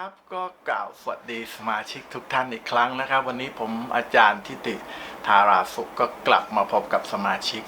ครับก็กล่าวสวัสดีสมาชิกทุกท่านอีกครั้งนะครับ วันนี้ผมอาจารย์ทิติธาราสุขก็กลับมาพบกับสมาชิก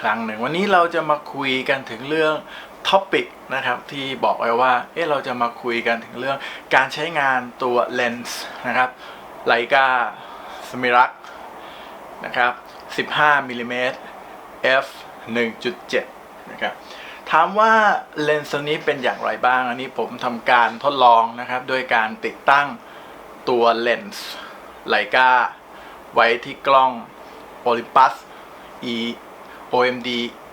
ครั้งหนึ่ง วันนี้เราจะมาคุยกันถึงเรื่องท็อปิกนะครับที่บอกไว้ว่าเอ๊ะเราจะมาคุยกันถึงเรื่องการใช้งานตัวเลนส์นะครับไลกาสมิรักนะครับ 15มิลลิเมตร f 1.7 นะครับ ถามว่าเลนส์ตัวนี้เป็นอย่างไรบ้าง อันนี้ผมทำการทดลองนะครับ โดยการติดตั้งตัวเลนส์ไลกาไว้ที่กล้อง Olympus E OMD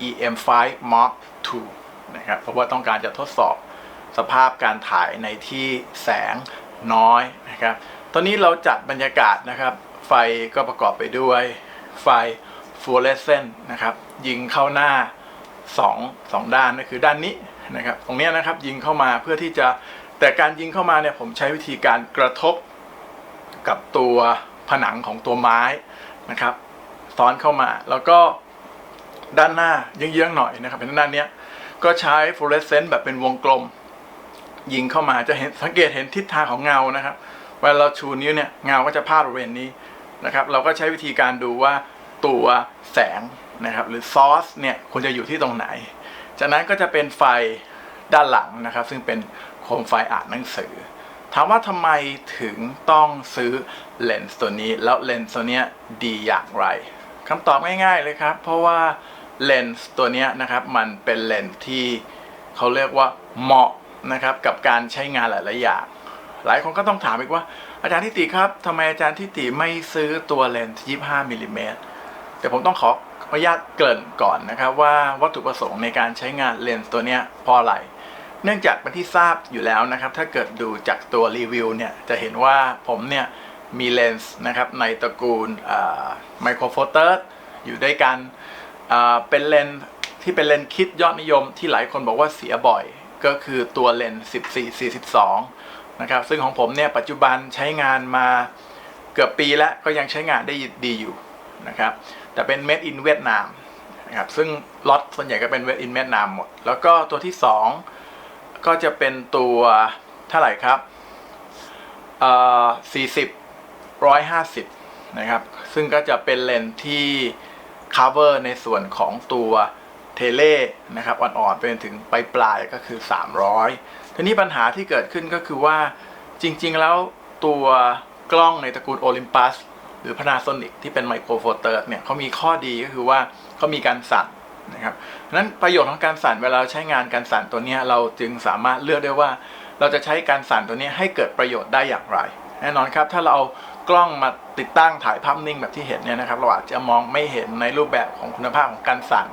EM5 Mark II นะครับ เพราะว่าต้องการจะทดสอบสภาพการถ่ายในที่แสงน้อยนะครับ ตอนนี้เราจัดบรรยากาศนะครับ ไฟก็ประกอบไปด้วยไฟฟลูออเรสเซนต์นะครับ ยิงเข้าหน้า สองสองด้านก็คือด้านนี้นะครับตรงนี้นะครับยิงเข้ามาเพื่อที่จะแต่การยิงเข้ามาเนี่ยผมใช้วิธีการกระทบกับตัวผนังของตัวไม้นะครับซ้อนเข้ามาแล้วก็ด้านหน้าเยื้องๆหน่อยนะครับเป็นด้านเนี้ยก็ใช้ฟลูออเรสเซนต์แบบเป็นวงกลม ยิงเข้ามาจะเห็นสังเกตเห็นทิศทางของเงานะครับเวลาเราชูนิ้วเนี่ยเงาก็จะพาดบริเวณนี้นะครับ เราก็ใช้วิธีการดูว่าตัวแสง นะครับ หรือซอสเนี่ยควรจะอยู่ที่ตรงไหน จากนั้นก็จะเป็นไฟด้านหลังนะครับ ซึ่งเป็นโคมไฟอ่านหนังสือ ถามว่าทำไมถึงต้องซื้อเลนส์ตัวนี้ แล้วเลนส์ตัวนี้ดีอย่างไรคำตอบง่ายๆเลยครับ เพราะว่าเลนส์ตัวนี้นะครับมันเป็นเลนส์ที่เขาเรียกว่าเหมาะนะครับกับการใช้งานหลายๆอย่างหลายคนก็ต้องถามอีกว่า อาจารย์ทิติครับทำไมอาจารย์ทิติไม่ซื้อตัวเลนส์ 25มิลลิเมตรแต่ผมต้องขอ อนุญาตเกริ่นก่อนนะครับว่าวัตถุประสงค์ในการใช้งานเลนส์ตัวนี้เพราะอะไรเนื่องจากเป็นที่ทราบอยู่แล้วนะครับ ถ้าเกิดดูจากตัวรีวิวเนี่ยจะเห็นว่าผมเนี่ยมีเลนส์นะครับในตระกูลไมโครโฟเตอร์อยู่ด้วยกันเป็นเลนส์ที่เป็นเลนส์คิดยอดนิยมที่หลายคนบอกว่าเสียบ่อย ก็คือตัวเลนส์14 42 นะครับ ซึ่งของผมเนี่ยปัจจุบันใช้งานมาเกือบปีแล้วก็ยังใช้งานได้ดีอยู่นะครับ แต่เป็น made in เวียดนามนะครับซึ่งล็อตส่วนใหญ่ก็เป็น made in เวียดนามหมด แล้วก็ตัวที่ 2 ก็จะเป็นตัวเท่าไหร่ครับเอ่อ40 150นะครับ ซึ่งก็จะเป็นเลนส์ที่ cover ในส่วนของตัวเทเลนะครับอ่อนๆไปจนถึงปลายปลายก็คือ 300 ทีนี้ปัญหาที่เกิดขึ้นก็คือว่าจริงๆแล้วตัวกล้องในตระกูล Olympus หรือ Panasonic ที่เป็นไมโครโฟเตอร์เนี่ยเขามีข้อดีก็คือว่าเขามีการสั่นนะครับนั้นประโยชน์ของการสั่นเวลาเราใช้งานการสั่นตัวนี้เราจึงสามารถเลือกได้ว่า เราจะใช้การสั่นตัวนี้ให้เกิดประโยชน์ได้อย่างไร แน่นอนครับ ถ้าเราเอากล้องมาติดตั้งถ่ายภาพนิ่งแบบที่เห็นเนี่ยนะครับเราอาจจะมองไม่เห็นในรูปแบบของคุณภาพของการสั่น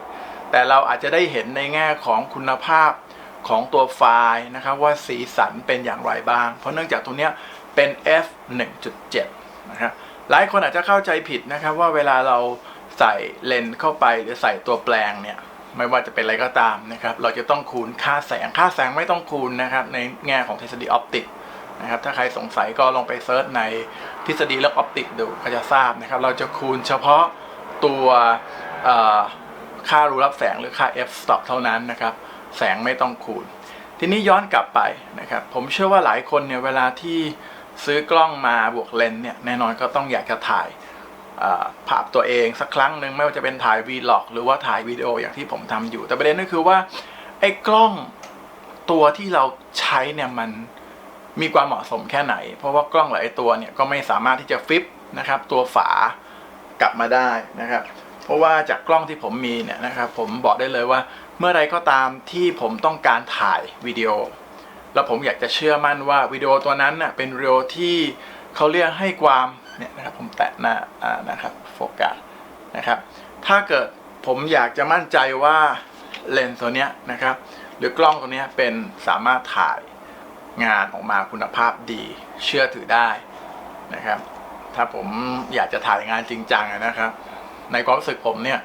แต่เราอาจจะได้เห็นในแง่ของคุณภาพของตัวไฟล์นะครับว่าสีสันเป็นอย่างไรบ้าง เพราะเนื่องจากตัวนี้เป็น f 1.7นะครับ หลายคนอาจจะเข้าใจผิดนะครับว่าเวลาเราใส่เลนส์เข้าไปหรือใส่ตัวแปลงเนี่ยไม่ว่าจะเป็นอะไรก็ตามนะครับ เราจะต้องคูณค่าแสง ค่าแสงไม่ต้องคูณนะครับ ในแง่ของทฤษฎีออปติกนะครับ ถ้าใครสงสัยก็ลองไปเซิร์ชในทฤษฎีเรื่องออปติกดูก็จะทราบนะครับ เราจะคูณเฉพาะตัวค่ารูรับแสงหรือค่า f stop เท่านั้นนะครับ แสงไม่ต้องคูณ ทีนี้ย้อนกลับไปนะครับ ผมเชื่อว่าหลายคนเนี่ยเวลาที่ ซื้อกล้องมาบวกเลนส์เนี่ยแน่นอนก็ต้องอยากจะถ่ายภาพตัวเองสักครั้งหนึ่งไม่ว่าจะเป็นถ่าย vlog หรือว่าถ่ายวิดีโออย่างที่ผมทำอยู่ แต่ประเด็นก็คือว่าไอ้กล้องตัวที่เราใช้เนี่ยมันมีความเหมาะสมแค่ไหน เพราะว่ากล้องหลายตัวเนี่ยก็ไม่สามารถที่จะฟลิปนะครับ ตัวฝากลับมาได้นะครับ เพราะว่าจากกล้องที่ผมมีเนี่ยนะครับ ผมบอกได้เลยว่าเมื่อไรก็ตามที่ผมต้องการถ่ายวิดีโอ แล้วผมอยากจะเชื่อมั่นว่าวิดีโอตัวนั้นน่ะเป็นวิดีโอที่เขาเรียกให้ความเนี่ยนะครับผมแตะหน้านะครับโฟกัสนะครับ ถ้าเกิดผมอยากจะมั่นใจว่าเลนส์ตัวเนี้ยนะครับ หรือกล้องตัวเนี้ยเป็นสามารถถ่ายงานออกมาคุณภาพดี เชื่อถือได้นะครับ ถ้าผมอยากจะถ่ายงานจริงจังนะครับ ในความรู้สึกผมเนี่ย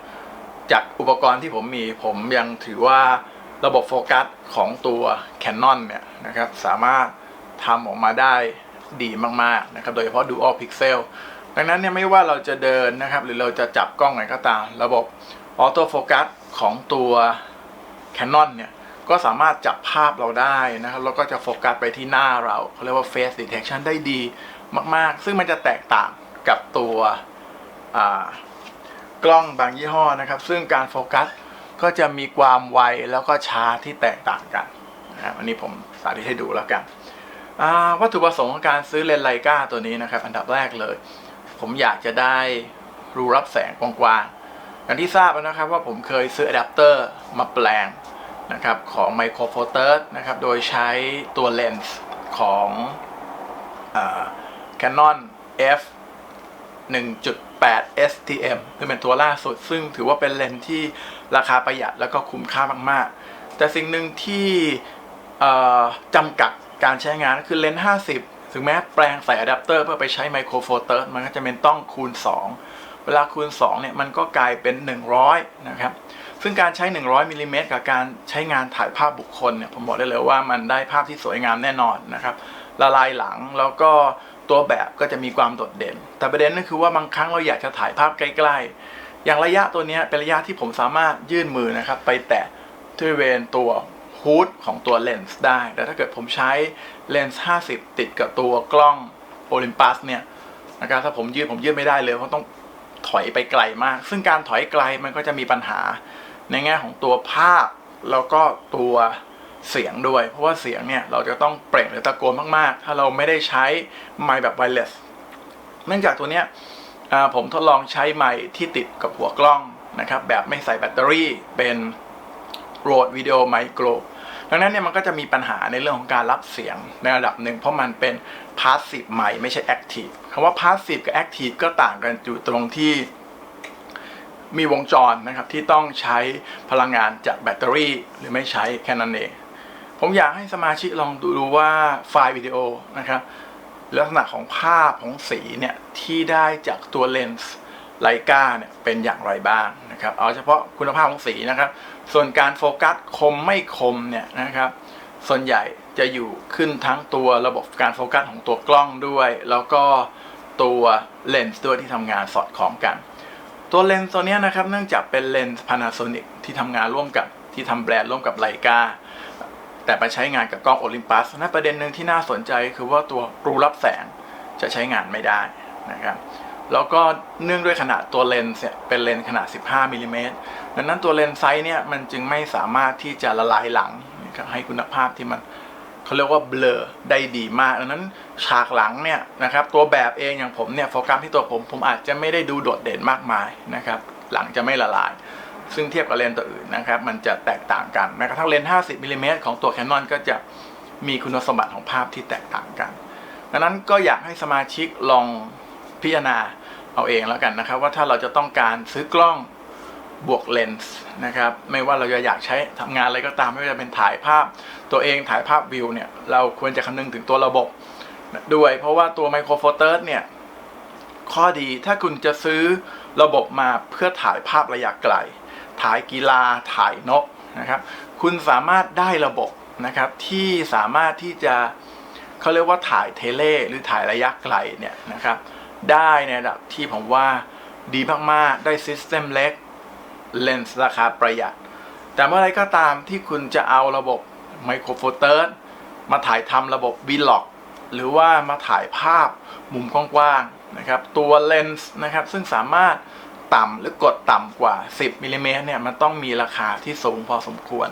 จากอุปกรณ์ที่ผมมีผมยังถือว่า ระบบโฟกัสของตัว Canon เนี่ยนะครับสามารถทำออกมาได้ดีมากๆนะครับโดยเฉพาะ Dual Pixel ดังนั้นเนี่ยไม่ว่าเราจะเดินนะครับ หรือเราจะจับกล้องไหนก็ตาม ระบบออโต้โฟกัสของตัว Canon เนี่ยก็สามารถจับภาพเราได้นะครับแล้วก็จะโฟกัสไปที่หน้าเราเขาเรียกว่า face detection ได้ดีมาก ๆ ซึ่งมันจะแตกต่างกับตัวกล้องบางยี่ห้อนะครับ ซึ่งการโฟกัส ก็จะมีความไวแล้วก็ช้าที่แตกต่างกันนะครับอันนี้ผมสาธิตให้ดูแล้วกันวัตถุประสงค์ของการซื้อเลนส์ไลกาตัวนี้นะครับ อันดับแรกเลย ผมอยากจะได้รูรับแสงกว้างๆอย่างที่ทราบนะครับว่าผมเคยซื้ออะแดปเตอร์มาแปลงนะครับของ Micro Four Third นะครับโดยใช้ตัวเลนส์ของอ่า Canon F 1.8 8 STM ซึ่งเป็นตัวล่าสุด ซึ่งถือว่าเป็นเลนส์ที่ราคาประหยัดแล้วก็คุ้มค่ามากๆ แต่สิ่งหนึ่งที่จำกัดการใช้งานก็คือเลนส์50 ถึงแม้แปลงใส่อะแดปเตอร์เพื่อไปใช้ไมโครโฟเตอร์มันก็จะเป็นต้องคูณ 2 เวลาคูณ2เนี่ยมันก็กลายเป็น 100 นะครับ ซึ่งการใช้ 100มิลลิเมตรกับการใช้งานถ่ายภาพบุคคลเนี่ยผมบอกได้เลยว่ามันได้ภาพที่สวยงามแน่นอนนะครับละลายหลังแล้วก็ ตัวแบบก็จะมีความโดดเด่น แต่ประเด็นก็คือว่าบางครั้งเราอยากจะถ่ายภาพใกล้ๆ อย่างระยะตัวนี้เป็นระยะที่ผมสามารถยื่นมือนะครับ ไปแตะที่บริเวณตัวฮูดของตัวเลนส์ได้ แต่ถ้าเกิดผมใช้เลนส์ 50 ติดกับตัวกล้องโอลิมปัสเนี่ยนะครับถ้าผมยืดผมยืดไม่ได้เลยเพราะต้องถอยไปไกลมาก ซึ่งการถอยไกลมันก็จะมีปัญหาในแง่ของตัวภาพแล้วก็ตัว เสียงด้วย เพราะว่าเสียงเนี่ยเราจะต้องเปล่งหรือตะโกนมากๆ ถ้าเราไม่ได้ใช้ไมค์แบบไวเลสเนื่องจากตัวเนี้ยผมทดลองใช้ไมค์ที่ติดกับหัวกล้องนะครับแบบไม่ใส่แบตเตอรี่เป็น Rode Video Micro ดังนั้นเนี่ยมันก็จะมีปัญหาในเรื่องของการรับเสียงในระดับหนึ่งเพราะมันเป็น Passive ไมค์ไม่ใช่ Active คำว่า Passive กับ Active ก็ต่างกันอยู่ตรงที่มีวงจรนะครับที่ต้องใช้พลังงานจากแบตเตอรี่หรือไม่ใช้แค่นั้นเอง ผมอยากให้สมาชิกลองดูดูว่าไฟล์วิดีโอนะครับลักษณะของภาพของสีเนี่ยที่ได้จากตัวเลนส์ไลกาเนี่ยเป็นอย่างไรบ้างนะครับ เอาเฉพาะคุณภาพของสีนะครับ ส่วนการโฟกัสคมไม่คมเนี่ยนะครับ ส่วนใหญ่จะอยู่ขึ้นทั้งตัวระบบการโฟกัสของตัวกล้องด้วย แล้วก็ตัวเลนส์ด้วยที่ทำงานสอดคล้องกัน ตัวเลนส์ตัวเนี้ยนะครับเนื่องจากเป็นเลนส์ Panasonic ที่ทำงานร่วมกับที่ทำแบรนด์ร่วมกับไลกา แต่ไปใช้งานกับกล้องโอลิมปัสนั่นประเด็นหนึ่งที่น่าสนใจคือว่าตัวรูรับแสงจะใช้งานไม่ได้นะครับแล้วก็เนื่องด้วยขนาดตัวเลนส์เป็นเลนส์ขนาด 15มิลลิเมตรดังนั้นตัวเลนส์ไซส์เนี่ยมันจึงไม่สามารถที่จะละลายหลังให้คุณภาพที่มันเขาเรียกว่าเบลอได้ดีมากดังนั้นฉากหลังเนี่ยนะครับตัวแบบเองอย่างผมเนี่ยโฟกัสที่ตัวผมผมอาจจะไม่ได้ดูโดดเด่นมากมายนะครับหลังจะไม่ละลาย ซึ่งเทียบกับเลนส์ตัวอื่นนะครับ มันจะแตกต่างกันแม้กระทั่งเลนส์ 50มิลลิเมตรของตัว Canon ก็จะมีคุณสมบัติของภาพที่แตกต่างกัน ดังนั้นก็อยากให้สมาชิกลองพิจารณาเอาเองแล้วกันนะครับ ว่าถ้าเราจะต้องการซื้อกล้องบวกเลนส์นะครับ ไม่ว่าเราจะอยากใช้ทำงานอะไรก็ตามไม่ว่าจะเป็นถ่ายภาพ ตัวเองถ่ายภาพวิวเนี่ยเราควรจะคำนึงถึงตัวระบบด้วย เพราะว่าตัว Micro Four Third เนี่ยข้อดีถ้าคุณจะซื้อระบบมาเพื่อถ่ายภาพระยะไกล ถ่ายกีฬาถ่ายนกนะครับ คุณสามารถได้ระบบนะครับที่สามารถที่จะเขาเรียกว่าถ่ายเทเล หรือถ่ายระยะไกลเนี่ยนะครับ ได้ในระดับที่ผมว่าดีมากๆได้ซิสเต็มเล็กเลนส์ราคาประหยัด แต่เมื่อไรก็ตามที่คุณจะเอาระบบไมโครโฟเตอร์มาถ่ายทำระบบ v l o g หรือว่ามาถ่ายภาพมุมกว้างๆนะครับ ตัวเลนส์นะครับ ซึ่งสามารถ ต่ำหรือกดต่ำกว่า 10มิลลิเมตรเนี่ยมันต้องมีราคาที่สูงพอสมควร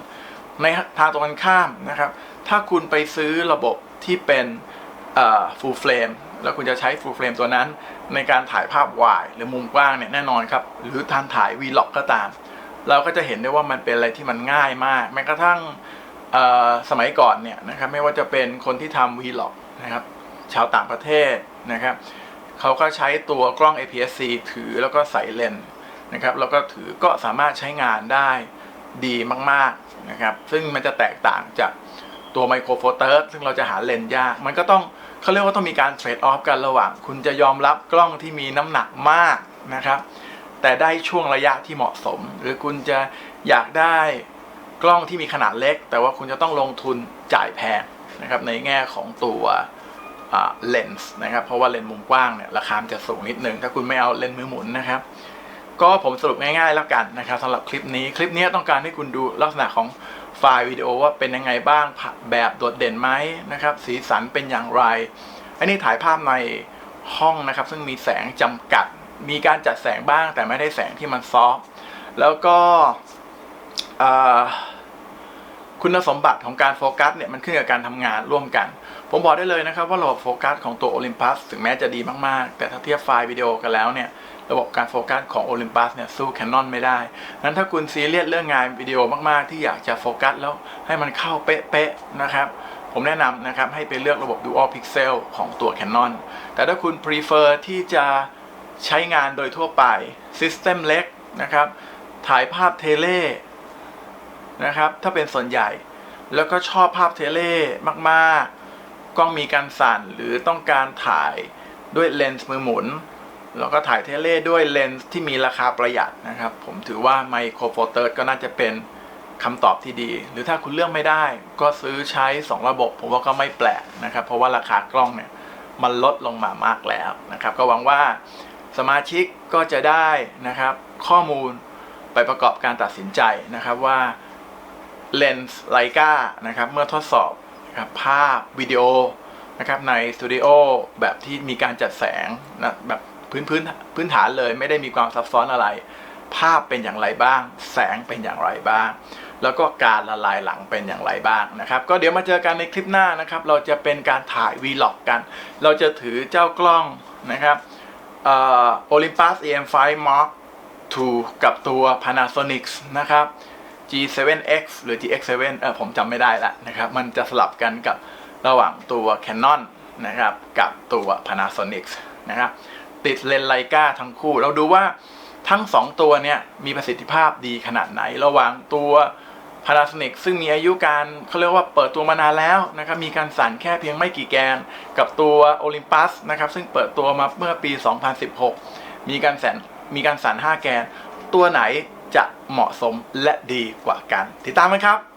ในทางตรงกันข้ามนะครับ ถ้าคุณไปซื้อระบบที่เป็นฟูลเฟรมแล้วคุณจะใช้ฟูลเฟรมตัวนั้น ในการถ่ายภาพวายหรือมุมกว้างเนี่ยแน่นอนครับ หรือทานถ่าย v l o g ก็ตาม เราก็จะเห็นได้ว่ามันเป็นอะไรที่มันง่ายมาก แม้กระทั่งสมัยก่อนเนี่ยนะครับไม่ว่าจะเป็นคนที่ทำ v l o g นะครับชาวต่างประเทศนะครับ เขาก็ใช้ตัวกล้อง APS-C ถือแล้วก็ใส่เลนส์นะครับแล้วก็ถือก็สามารถใช้งานได้ดีมากๆนะครับซึ่งมันจะแตกต่างจากตัวไมโครโฟเตอร์ซึ่งเราจะหาเลนส์ยาก มันก็ต้องเขาเรียกว่าต้องมีการเทรดออฟกันระหว่าง คุณจะยอมรับกล้องที่มีน้ำหนักมากนะครับ แต่ได้ช่วงระยะที่เหมาะสม หรือคุณจะอยากได้กล้องที่มีขนาดเล็ก แต่ว่าคุณจะต้องลงทุนจ่ายแพงนะครับในแง่ของตัว เลนส์นะครับเพราะว่าเลนส์มุมกว้างเนี่ยราคาจะสูงนิดนึงถ้าคุณไม่เอาเลนส์มือหมุนนะครับ ก็ผมสรุปง่ายๆแล้วกันนะครับสำหรับคลิปนี้คลิปนี้ต้องการให้คุณดูลักษณะของไฟล์วิดีโอว่าเป็นยังไงบ้างแบบโดดเด่นไหมนะครับสีสันเป็นอย่างไร อันนี้ถ่ายภาพในห้องนะครับ ซึ่งมีแสงจำกัด มีการจัดแสงบ้างแต่ไม่ได้แสงที่มันซอฟแล้วก็คุณสมบัติของการโฟกัสเนี่ยมันขึ้นกับการทำงานร่วมกัน ผมบอกได้เลยนะครับว่าระบบโฟกัสของตัว Olympus ถึงแม้จะดีมากๆ แต่ถ้าเทียบไฟล์วิดีโอกันแล้วเนี่ยระบบการโฟกัสของ Olympus เนี่ยสู้ Canon ไม่ได้นั้นถ้าคุณซีเรียสเรื่องงานวิดีโอมากๆ ที่อยากจะโฟกัสแล้วให้มันเข้าเป๊ะๆนะครับผมแนะนำนะครับให้ไปเลือกระบบ Dual Pixel ของตัว Canon แต่ถ้าคุณ prefer ที่จะใช้งานโดยทั่วไป System เล็กนะครับ ถ่ายภาพเทเลนะครับ ถ้าเป็นส่วนใหญ่ แล้วก็ชอบภาพเทเลมากๆ กล้องมีการสั่นหรือต้องการถ่ายด้วยเลนส์มือหมุน แล้วก็ถ่ายเทเลด้วยเลนส์ที่มีราคาประหยัดนะครับ ผมถือว่าไมโครโฟเตอร์ก็น่าจะเป็นคำตอบที่ดี หรือถ้าคุณเลือกไม่ได้ ก็ซื้อใช้ 2 ระบบ ผมว่าก็ไม่แปลกนะครับ เพราะว่าราคากล้องเนี่ยมันลดลงมามากแล้วนะครับ ก็หวังว่าสมาชิกก็จะได้นะครับข้อมูลไปประกอบการตัดสินใจนะครับว่าเลนส์ไลกานะครับเมื่อทดสอบ นะครับภาพวิดีโอนะครับในสตูดิโอแบบที่มีการจัดแสงนะแบบพื้นพื้นพื้นฐานเลยไม่ได้มีความซับซ้อนอะไร ภาพเป็นอย่างไรบ้าง แสงเป็นอย่างไรบ้าง แล้วก็การละลายหลังเป็นอย่างไรบ้างนะครับ ก็เดี๋ยวมาเจอกันในคลิปหน้านะครับ เราจะเป็นการถ่าย Vlog กัน เราจะถือเจ้ากล้องนะครับเอ่อ Olympus EM5 Mark II กับตัว Panasonic นะครับ G7X หรือ GX7 เออผมจำไม่ได้ละนะครับ มันจะสลับกันกับระหว่างตัว Canon นะครับกับตัว Panasonic นะครับติดเลนส์ไลกาทั้งคู่ เราดูว่าทั้ง 2 ตัวเนี่ยมีประสิทธิภาพดีขนาดไหน ระหว่างตัว Panasonic ซึ่งมีอายุการเขาเรียกว่าเปิดตัวมานานแล้วนะครับมีการสั่นแค่เพียงไม่กี่แกน กับตัว Olympus นะครับซึ่งเปิดตัวมาเมื่อปี 2016 มีการสั่นมีการสั่น5 แกน ตัวไหน จะเหมาะสมและดีกว่ากัน ติดตามกันครับ